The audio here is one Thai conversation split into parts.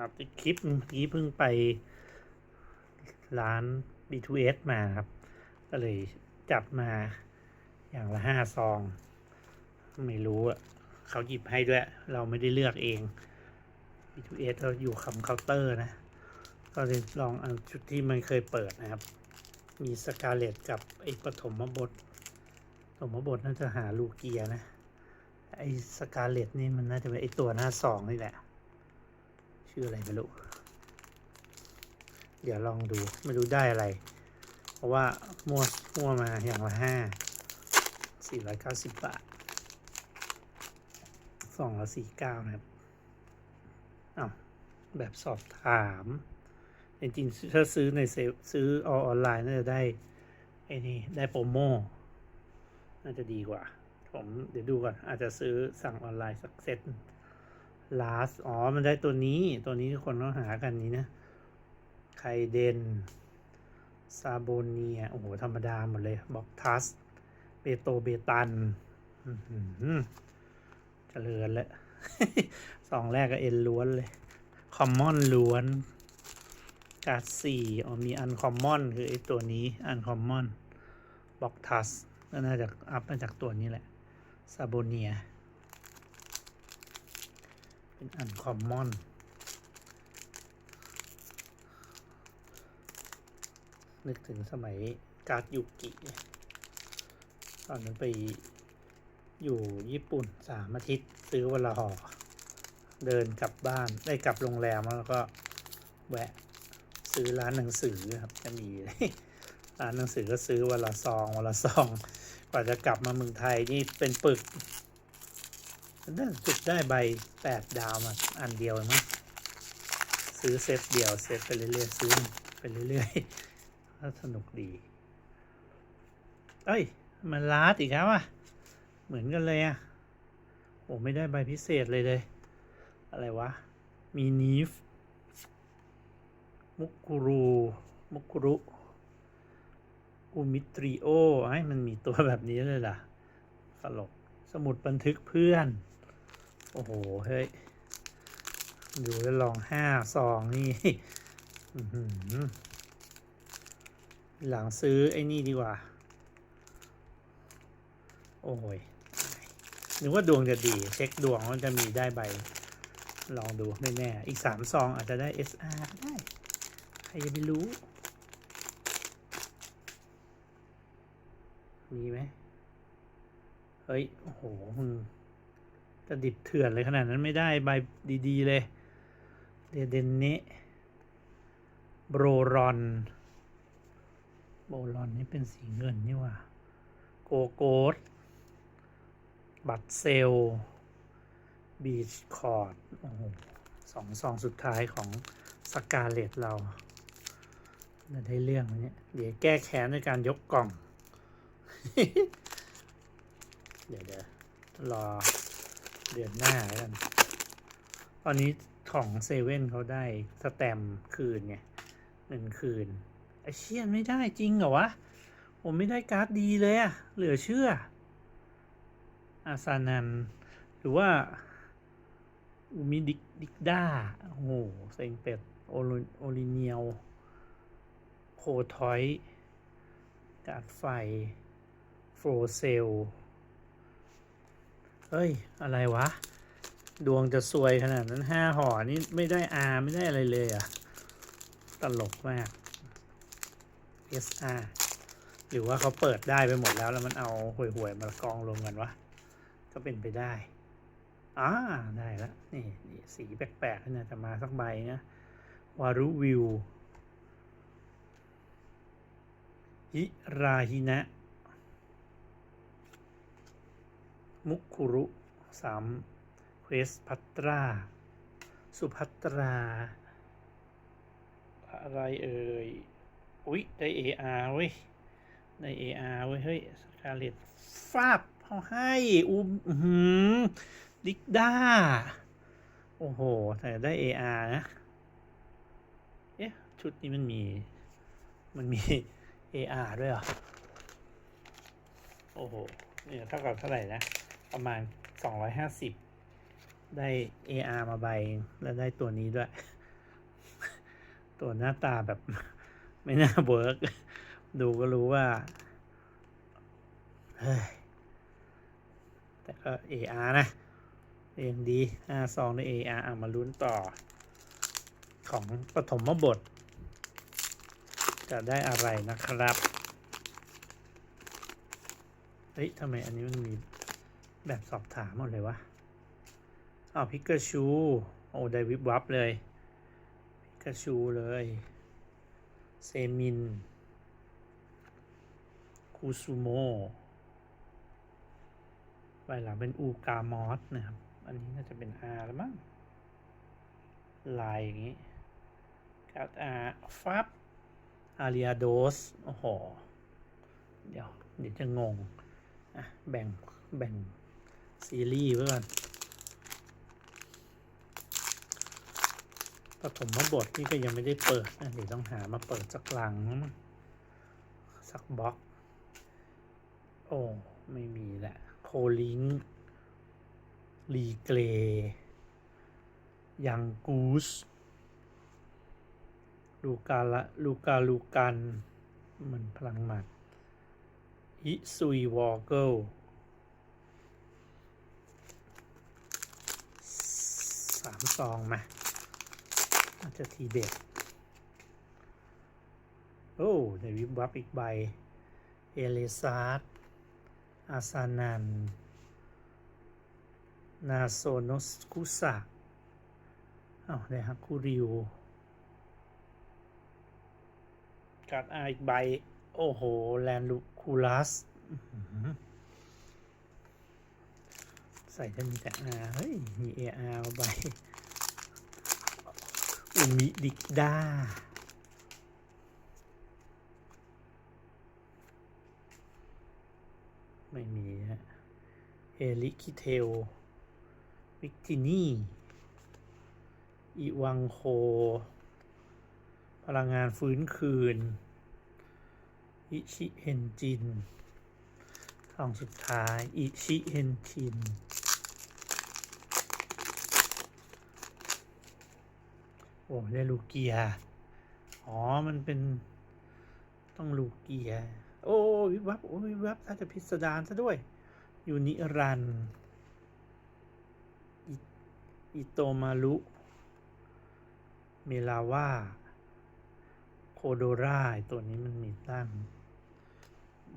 ครับคลิปเมื่อกี้เพิ่งไปร้าน B2S มาครับ ก็เลยจัดมาอย่างละห้าซอง ไม่รู้อะเขาหยิบให้ด้วย เราไม่ได้เลือกเอง B2S เราอยู่คำเคาน์เตอร์นะ ก็เลยลองเอาชุดที่มันเคยเปิดนะครับ มีสกาเลตกับไอ้ปฐมบทปฐมบทน่าจะหาลูเกียนะ ไอ้สกาเลตนี่มันน่าจะเป็นไอ้ตัวหน้าสองนี่แหละ ชื่ออะไรไม่รู้ เดี๋ยวลองดูไม่รู้ได้อะไร เพราะว่ามั่วมั่วมาอย่างละห้าสี่ร้อยเก้าสิบบาทสองละสี่เก้านะครับอ้าวแบบสอบถามจริงๆถ้าซื้อในเซฟซื้อออนไลน์น่าจะได้ไอ้นี่ได้โปรโมน่าจะดีกว่า ผมเดี๋ยวดูก่อน อาจจะซื้อสั่งออนไลน์สักเซต ลาสอ๋อ มันได้ตัวนี้ ตัวนี้ที่คนต้องหากันนี้นะ ไคเดน ซาโบเนีย โอ้โห ธรรมดาหมดเลย บอกทัส เบโตเบตันเจริญแล้ว สองแรกก็เอ็นล้วนเลย คอมมอนล้วน กาดสี่อ๋อ มีอันคอมมอนคือไอ้ตัวนี้ อันคอมมอน บอกทัส ก็น่าจะอัพมาจากตัวนี้แหละ ซาโบเนีย เป็นอันคอมมอนนึกถึงสมัยการ์ดยุกิตอนนั้นไปอยู่ญี่ปุ่นสามอาทิตย์ซื้อวันละห่อเดินกลับบ้านได้กลับโรงแรมแล้วก็แวะซื้อร้านหนังสือครับจะมีร้านหนังสือก็ซื้อวันละซองวันละซอง กว่าจะกลับมาเมืองไทยนี่เป็นปึก น่าจุดได้ใบแปดดาวมาอันเดียวมั้งซื้อเซตเดียวเซตไปเรื่อยๆซื้อไปเรื่อยๆก็สนุกดี เอ้ย มันลาดอีกแล้วอะ เหมือนกันเลยอะโอ้ไม่ได้ใบพิเศษเลยเลย อะไรวะ มีนีฟ มุกุรู มุกุรุ อุมิตริโอไอ้มันมีตัวแบบนี้เลยล่ะ ตลก สมุดบันทึกเพื่อน โอ้โห เฮ้ย ดูแล้วลองห้าซองนี่หลังซื้อไอ้นี่ดีกว่า โอ้ยนึกว่าดวงจะดี เช็คดวงว่าจะมีได้ใบ ลองดูไม่แน่ อีกสามซองอาจจะได้ SR ได้ ใครจะไปรู้ มีไหม เฮ้ย โอ้โหมึง จะดิบเถื่อนเลยขนาดนั้นไม่ได้ใบดีๆเลย เดเดนเนะโบรรอน โบรอนนี่เป็นสีเงินนี่ว่า โกโกดบัตเซล บีชคอร์ดโอ้โหสองซองสุดท้ายของสกาเลตเราจะได้เรื่องเนี่ยเดี๋ยวแก้แค้นด้วยการยกกล่อง เดี๋ยวเดี๋ยวรอ เดือนหน้าแล้วกันตอนนี้ของเซเว่นเขาได้สแตมคืนไงเงินคืนไอเชี่ยไม่ได้จริงเหรอวะ ผมไม่ได้การ์ดดีเลยอะเหลือเชื่อ อาซานัน หรือว่าอูมิดิกดิกด้าโอ้โหเซ็งเป็ด โอลโอลิเนียวโคทอย การ์ดไฟ โฟรเซล เฮ้ย อะไรวะ ดวงจะซวยขนาดนั้นห้าห่อนี่ไม่ได้อาไม่ได้อะไรเลยอะ่ะตลกมาก SR หรือว่าเขาเปิดได้ไปหมดแล้วแล้วมันเอาห่วยๆมากองรวมกันวะ ก็เป็นไปได้อ่าได้แล้วนี่นี่สีแปลกๆนี่นะจะมาสักใบนะวารุวิวฮิราฮินะ มุคุรุสามเควสพัตรา สุพัตรา อะไรเอ่ย อุ๊ย ได้ AR เว้ย ได้ AR เว้ย เฮ้ยสกาเลตฟาบเขาให้อุ้มอื้อหือลิกด้า โอ้โห แต่ได้ AR นะ เอ๊ะ ชุดนี้มันมี มันมี AR ด้วยเหรอ โอ้โห เนี่ยเท่ากับเท่าไหร่นะ ประมาณ 250 ได้ AR มาใบ แล้วได้ตัวนี้ด้วย ตัวหน้าตาแบบ ไม่น่าเวิร์กดูก็รู้ว่า เฮ้ย แต่ก็ AR นะเรียงดีห้าซองใน AR อะมาลุ้นต่อ ของปฐมบท จะได้อะไรนะครับ เฮ้ยทำไมอันนี้มันมี แบบสอบถามหมดเลยวะอ้าวพิกาชู โอ้ ได้วิบวับเลย พิกาชูเลย เซมิน คูซูโมใบหลังเป็นอูกามอสนะครับ อันนี้น่าจะเป็น R แล้วมั้ง ลายอย่างนี้กัด R ฟับอาริอาโดส โอ้โห เดี๋ยว เดี๋ยวจะงง อะ แบ่ง แบ่ง ซีรีส์ไว้ก่อนปฐมบทนี่ก็ยังไม่ได้เปิดนะเดี๋ยวต้องหามาเปิดสักหลังนะมั้งสักบล็อก โอ้ ไม่มีแหละโคลิงรีเกรยังกูสลูกาละลูกาลูกันมันพลังหมัดอิซุยวอเกิล สามซองมาอาจจะทีเด็ดโอ้ในวิบวับอีกใบ เอเลซาร์ดอาซานัน นาโซโนสคุสะอ้าวได้ฮักคูริวการดอาอีกใบ โอ้โห แลนลูคูลัสอื ใส่จะมีแต่อาเฮ้ย มีเออาใบอุมิดิกดาไม่มีฮะเอลิคิเทล วิกตินีอีวังโค พลังงานฟื้นคืน อิชิเฮนจิน สองสุดท้าย อิชิเฮนจิน อ้ได้ลูกเกียร์อ๋อ มันเป็นต้องลูกเกียร์โอ้วิบวับโอ้วิบวับถ้าจะพิสดารซะด้วยยูนิรันอิโตมารุเมลาว่าโคโดราตัวนี้มันมีร่าง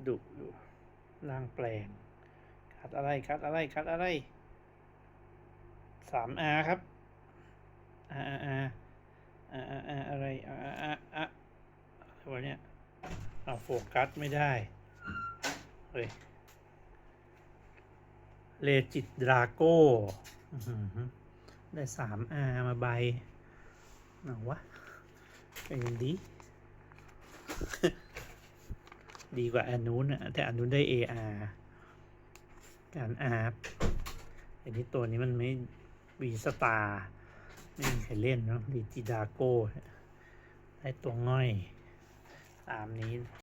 ดุอยู่ร่างแปลงคัดอะไรคัดอะไรคัดอะไรสามอาครับอาอา อาอาอาอาอะไรอาอาอาอาอะไรวะเนี่ยเอาโฟกัสไม่ได้ เฮ้ย เลจิตดราโก้ได้สามอามาใบเอาวะเป็นดี ดีกว่าอันนู้นอะแต่อันนู้นได้ AR การอาร์อันนี้ตัวนี้มันไม่วีสตาร์ ไม่มีใคยเล่นเนาะดิจิดาโก้ได้ตัวง่อย ตามนี้